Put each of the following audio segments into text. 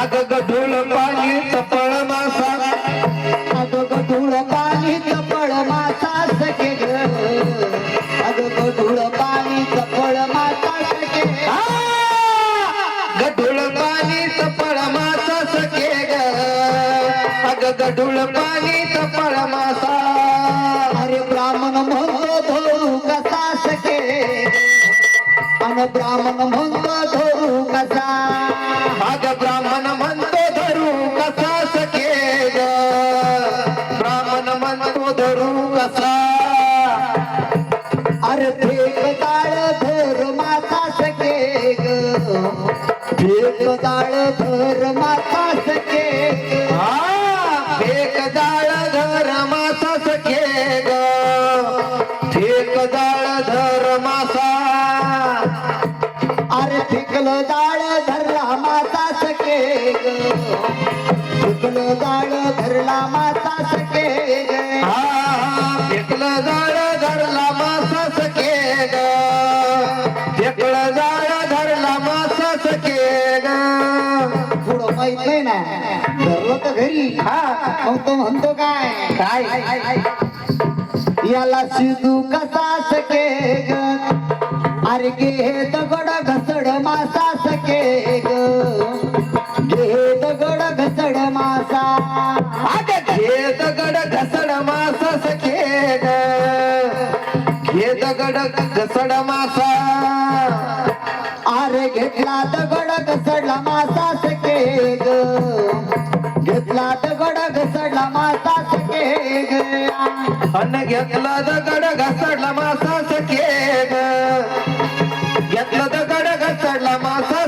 अग गढूळ पाणी मासा. अगं गढूळ ग. अगं गढूळ पाणी चपळ माता सखे आ! गढूळ पाणी चपळ मासा सखे ग. अग गढूळ पाणी चपळ मासा. अरे ब्राह्मण म्हणतो धरू कसा सखे अन ब्राह्मण म्हणतो फेक जाळ धर माता सखे ग. एक जाळ धर मासा सखे ग. एक जाळ धर मासा अरे फेकलं जाळ धरला माता सखे ग. फेकलं जाळ धरला माता ना. धरलं तर घरी. हा मग तो म्हणतो काय? काय? याला शिजू कसा सके ग अरे गे दगड घसड मासा सके ग गे दगड घसड मासा. अग घे दगड घसड मासा सखे ग घे दगड घसड मासा. अरे घेतला दगड घसडला मासा. अन्न घेतला दगड घसडला मासा ग घेतला दगड घसडला मासा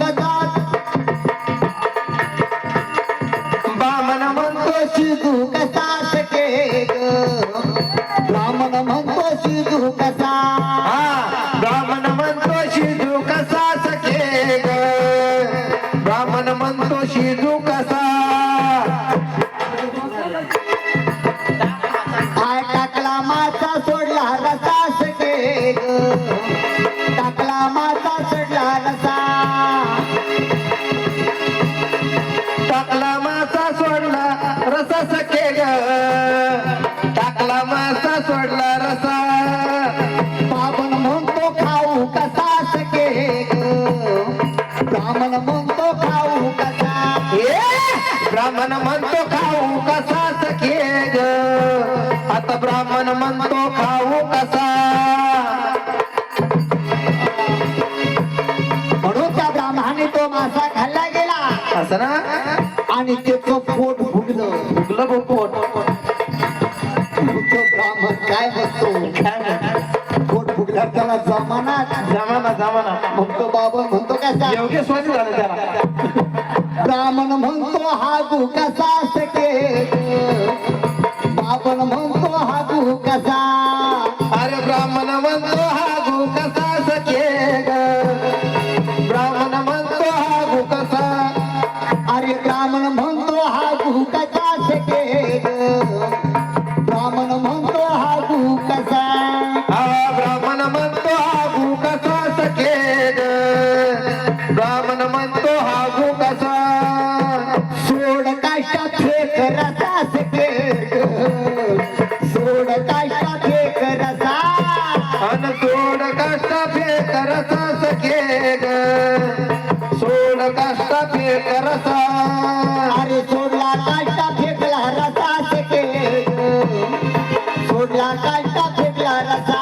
कसा बामन म्हणतो शिजू कसा सके ब्राह्मण म्हणतो शिजू कसा? हा ब्राह्मण म्हणतो शिजू कसा सखे ग ब्राह्मण म्हणतो शिजू कसा ब्राह्मण म्हणतो खाऊ कसा सखे ग? आता ब्राह्मण म्हणतो खाऊ कसा? म्हणून त्या ब्राह्मणाने तो मासा खाल्ला गेला. असं ना? आणि त्याचं पोट फुगलं. बघ पोट तो ब्राह्मण काय म्हणतो? पोट फुगल्यावर त्याला जमानात जमाना. जमाना म्हणतो बाबा म्हणतो कसा? योग्य स्वामी झालं त्याला. ब्राह्मण म्हणतो हागू कसा सके बाबन म्हणतो हागू कसा अरे ब्राह्मण म्हणतो हा गु कसा ग. ब्राह्मण म्हणतो हा गु कसा अरे ब्राह्मण म्हणतो हागू कसा सके ब्राह्मण म्हणतो हागू कसा हा ब्राह्मण म्हणतो हा गु कसा ग. ब्राह्मण सोड काष्टा फेक रसा अरे सोडला काष्टा फेकला रसा शेके सोडला काष्टा फेकला रसा.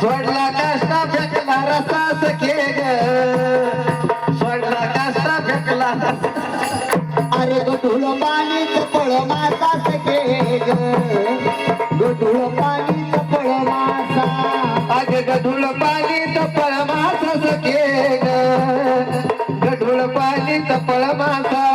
सोडला काष्टा फेकला रसा सखे सोडला काष्टा फेकला अरे गोठुळ पाणी चपळ मासा सखे गोठुळ पाणी चपळ मासा. अगे गधुळ पाणी चपळ मासा सखे पळपाली तपळ माझा